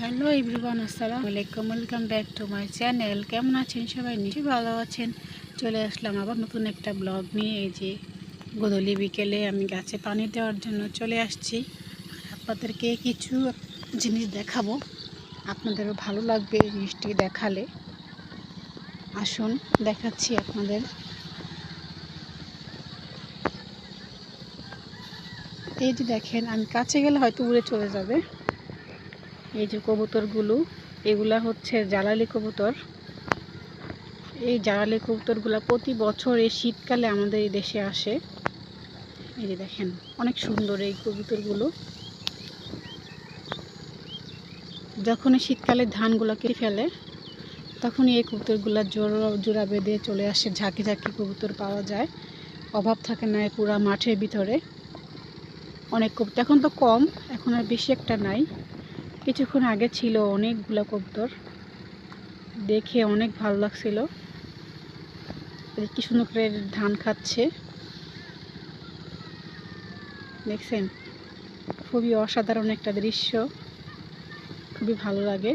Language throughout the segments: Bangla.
হ্যালো এভরিওয়ান আসসালামু আলাইকুম welcome back to my channel কেমন আছেন সবাই? নিশ্চয়ই ভালো আছেন। চলে আসলাম আবার নতুন একটা ব্লগ নিয়ে। এই যে গোধূলি বিকেলে আমি গাছে পানি দেওয়ার জন্য চলে আসছি। আপনাদেরকে কিছু জিনিস দেখাবো। আপনাদেরও ভালো লাগবে এই জিনিসটি দেখালে। আসুন, দেখাচ্ছি আপনাদের। এই যে দেখেন, আমি কাছে গেলে হয়তো উড়ে চলে যাবে। এই যে কবুতরগুলো, এগুলা হচ্ছে জ্বালালি কবুতর। এই জ্বালালি কবুতরগুলা প্রতি বছর এই শীতকালে আমাদের এই দেশে আসে। এই যে দেখেন, অনেক সুন্দর এই কবুতরগুলো। যখন এই শীতকালে ধানগুলো কেটে ফেলে, তখনই এই কবুতরগুলো জোড়া জোড়া বেঁধে চলে আসে। ঝাঁকি ঝাঁকি কবুতর পাওয়া যায়। অভাব থাকে না পুরা মাঠের ভিতরে। অনেক কবুতর, এখন তো কম, এখন আর বেশি একটা নাই। কিছুক্ষণ আগে ছিল অনেকগুলো কবুতর। দেখে অনেক ভালো লাগছিল। কি সুন্দর করে ধান খাচ্ছে। দেখছেন? খুবই অসাধারণ একটা দৃশ্য। খুবই ভালো লাগে।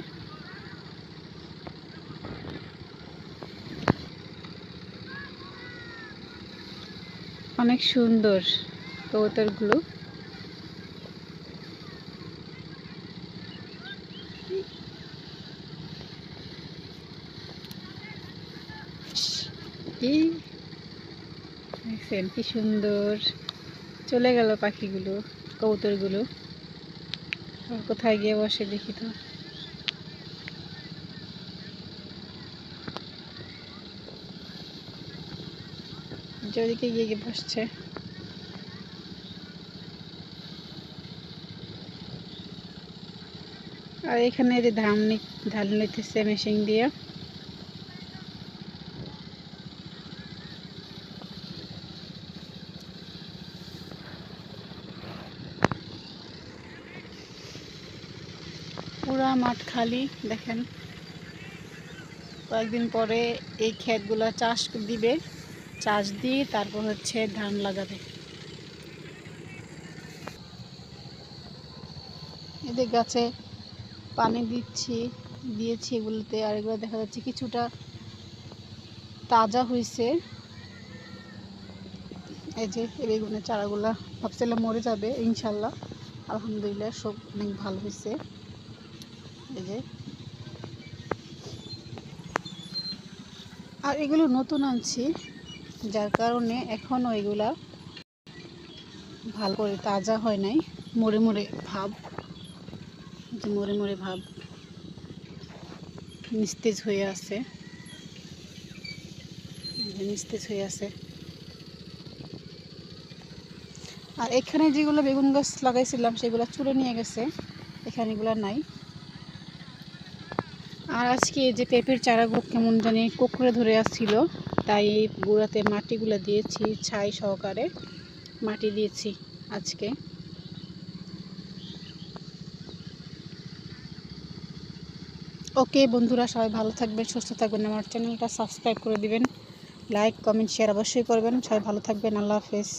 অনেক সুন্দর কবুতরগুলো। কি দেখছেন কি সুন্দর। চলে গেল পাখিগুলো, কবুতরগুলো। কোথায় গিয়ে বসে দেখি তো। যেদিকে গিয়ে গিয়ে বসছে। আর এখানে যে ধান ধান নিতেছে মেশিন দিয়ে। পুরা মাঠ খালি, দেখেন। কয়েকদিন পরে এই ক্ষেতগুলো চাষ দিবে। চাষ দিয়ে তারপর হচ্ছে ধান লাগাবে। এদের গাছে পানি দিচ্ছি, দিয়েছি এগুলোতে, আর এগুলো দেখা যাচ্ছে কিছুটা তাজা হয়েছে এই যে বেগুনের চারাগুলা, ভাবছিলাম মরে যাবে, ইনশাল্লাহ। আলহামদুলিল্লাহ, সব অনেক ভালো হয়েছে আর এগুলো নতুন আনছি, যার কারণে এখনও এগুলা ভালো করে তাজা হয় নাই, মরে মরে ভাব, যে মরে মরে ভাব নিস্তেজ হয়ে আছে। নিস্তেজ হয়ে আছে। আর এখানে যেগুলো বেগুন গাছ লাগাইছিলাম, সেগুলো চুলে নিয়ে গেছে, এখানে এগুলো নাই। আর আজকে যে পেঁপের চারাগুলো কেমন জানি কুকুরে ধরে আসছিল, তাই এই গুঁড়াতে মাটিগুলো দিয়েছি ছাই সহকারে, মাটি দিয়েছি আজকে। ওকে বন্ধুরা, সবাই ভালো থাকবেন, সুস্থ থাকবেন, আমার চ্যানেলটা সাবস্ক্রাইব করে দিবেন, লাইক, কমেন্ট, শেয়ার অবশ্যই করবেন, সবাই ভালো থাকবেন, আল্লাহ হাফেজ।